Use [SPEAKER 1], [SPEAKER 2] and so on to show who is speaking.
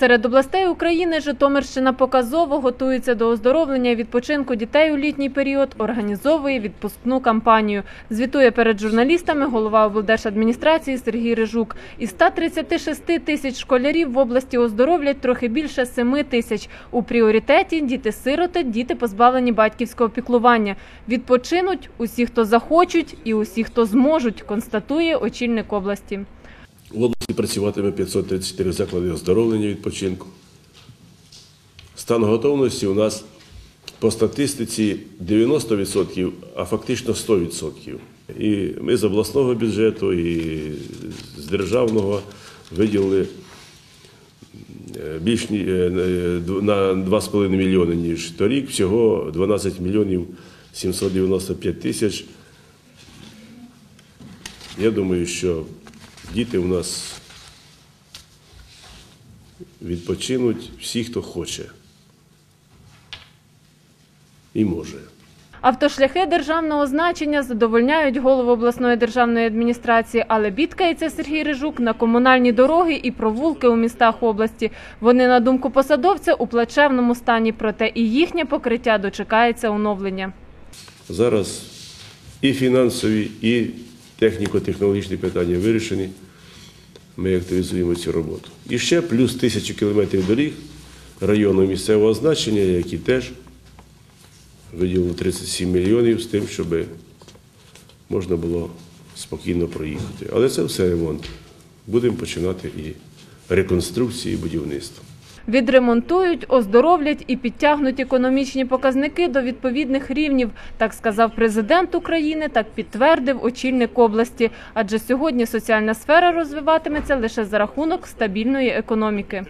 [SPEAKER 1] Серед областей України Житомирщина показово готується до оздоровлення і відпочинку дітей у літній період, організовує відпускну кампанію. Звітує перед журналістами голова облдержадміністрації Сергій Рижук. Із 136 тисяч школярів в області оздоровлять трохи більше 7 тисяч. У пріоритеті діти-сироти, діти позбавлені батьківського піклування. Відпочинуть усі, хто захочуть, і усі, хто зможуть, констатує очільник області.
[SPEAKER 2] Працюватиме 534 заклади оздоровлення відпочинку. Стан готовності у нас по статистиці 90%, а фактично 100%. І ми з обласного бюджету і з державного виділили е, більш е, на 2,5 мільйони, ніж торік. Всього 12 мільйонів 795 тисяч. Я думаю, що діти у нас відпочинуть всі, хто хоче і може.
[SPEAKER 1] Автошляхи державного значення задовольняють голову обласної державної адміністрації, але бідкається Сергій Рижук на комунальні дороги і провулки у містах області. Вони, на думку посадовця, у плачевному стані, проте і їхнє покриття дочекається оновлення.
[SPEAKER 2] Зараз і фінансові, і техніко-технологічні питання вирішені. Ми активізуємо цю роботу. І ще плюс тисячу кілометрів доріг району місцевого значення, які теж виділили 37 мільйонів з тим, щоб можна було спокійно проїхати. Але це все ремонт. Будемо починати і реконструкції, і будівництво.
[SPEAKER 1] Відремонтують, оздоровлять і підтягнуть економічні показники до відповідних рівнів, так сказав президент України, так підтвердив очільник області. Адже сьогодні соціальна сфера розвиватиметься лише за рахунок стабільної економіки.